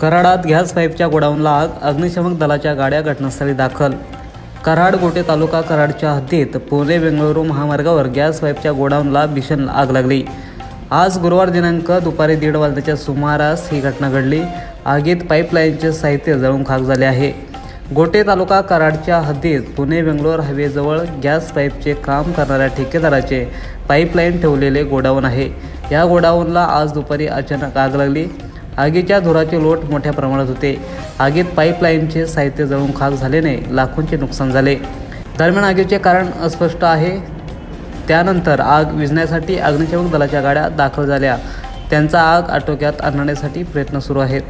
कराडात gas पाईपच्या गोडाऊनला आग अग्निशमक दलाच्या गाड्या घटनास्थळी दाखल. कराड गोटे तालुका कराडच्या हद्दीत पुणे बेंगळुरू महामार्गावर गॅस पाईपच्या गोडाऊनला भीषण आग लागली. आज गुरुवार दिनांक दुपारी दीड वाजण्याच्या सुमारास ही घटना घडली. आगीत पाईपलाईनचे साहित्य जळून खाक झाले आहे. गोटे तालुका कराडच्या हद्दीत पुणे बेंगलोर हायवेजवळ गॅस पाईपचे काम करणाऱ्या ठेकेदाराचे पाईपलाईन ठेवलेले गोडाऊन आहे. या गोडाऊनला आज दुपारी अचानक आग लागली. आगीच्या धुराचे लोट मोठ्या प्रमाणात होते. आगीत पाईपलाईनचे साहित्य जळून खाक झाल्याने लाखोंचे नुकसान झाले. दरम्यान आगीचे कारण अस्पष्ट आहे. त्यानंतर आग विझण्यासाठी अग्निशमक दलाच्या गाड्या दाखल झाल्या. त्यांचा आग आटोक्यात आणण्यासाठी प्रयत्न सुरू आहेत.